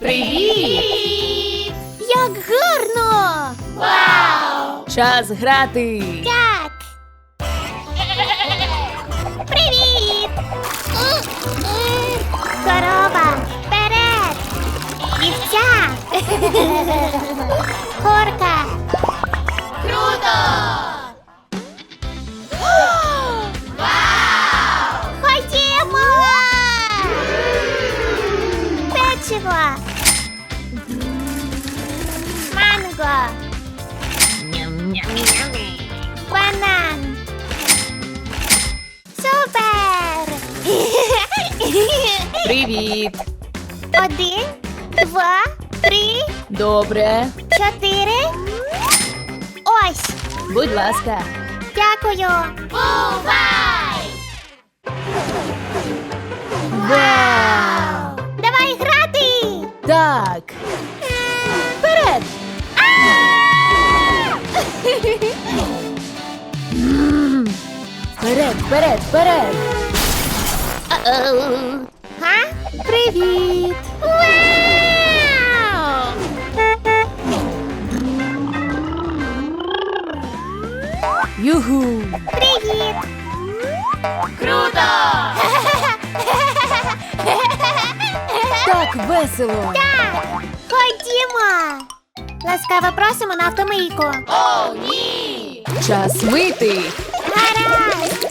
Привіт! Як гарно! Вау! Час грати! Так. Привіт! Корова! Вперед! Вівця! Горка! Круто! Ходімо! Печиво! Привіт! Один, два, три, Добре. чотири. Ось! Будь ласка. Дякую! Бувай! Вау! Давай грати! Так. Вперед! М. Вперед, вперед, вперед! Га? Привіт! Вау! Югу! Привіт! Круто! Так весело! Так, ходімо! Ласкаво просимо на автомийку. О, ні! Час мити! Гаразд!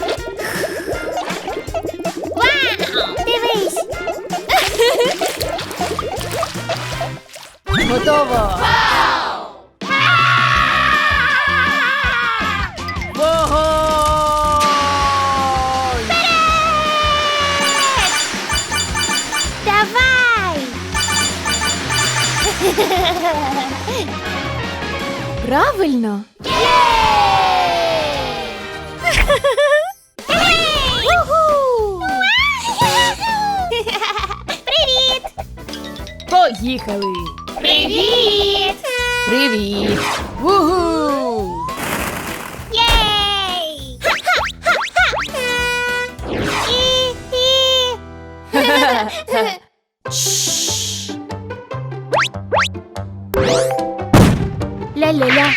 Готово! Вогонь! Давай! Правильно! Уху! Привіт! Поїхали! Привіт! Привіт! Вугу! Єй! І, і. Шш. Ля-ля-ля.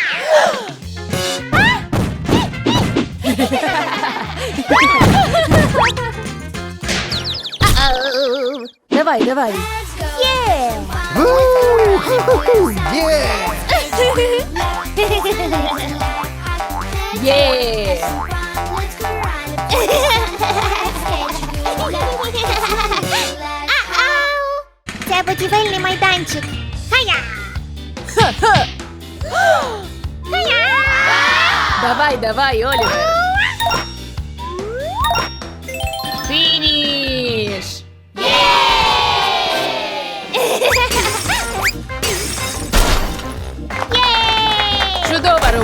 Ау. Давай, давай. Є! Є! Ау! Це будівельний майданчик. Хая! Хая! Давай, давай, Олівер. Фініш!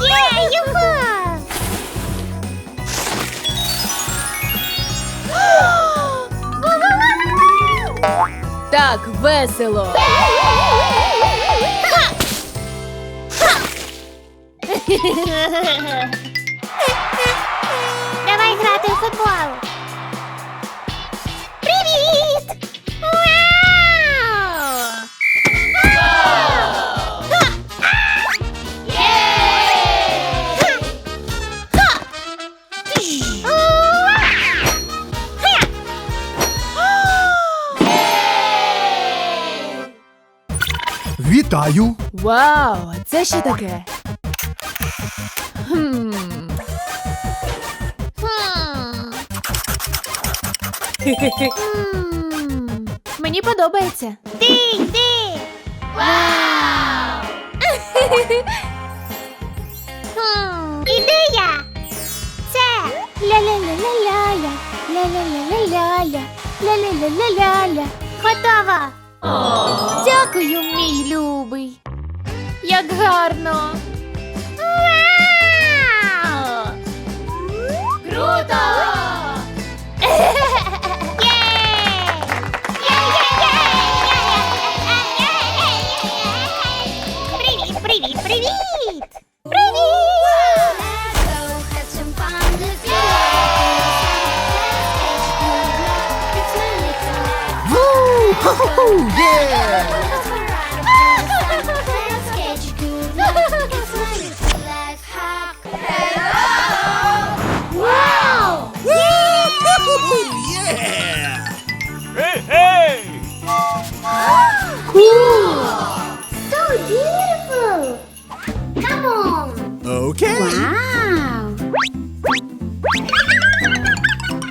Є, юху! Так весело! Давай грати у футбол. Вітаю! Вау! Це що таке? Хм. Хм. М, Мені подобається. Ти, ти! Вау! Хм, ідея! Це ля-ля-ля-ля Ля-ля-ля-ля-ля. Ля-ля-ля-ля-ля-ля. Ля-ля-ля-ля-ля-ля. Готова. Дякую, мій любий. Як гарно. Oh, yeah! wow! yeah! Hey, hey! Cool! So beautiful! Come on! Okay! Wow!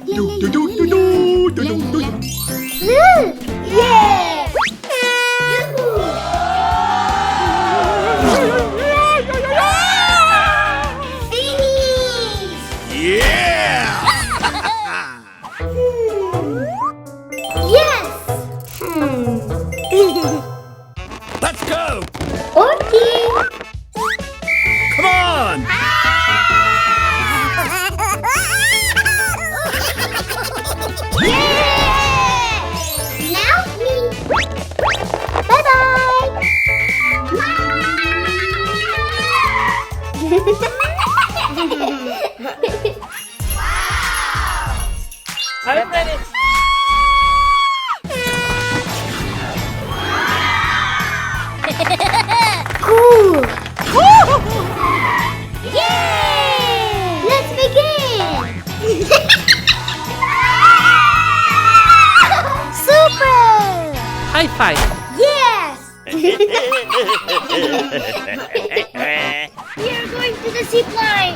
do, do, do. Yes! Hmm. Let's go! I'm ready. Cool! Yay! Let's begin! Super! High five. Yes! we are going to the zip line!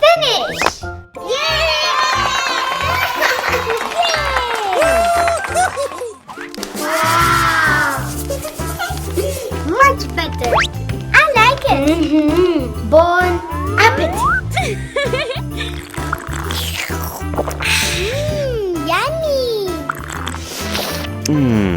Finish! Much better. I like it. Mm-hmm. Bon appetit. mm, yummy. Hmm.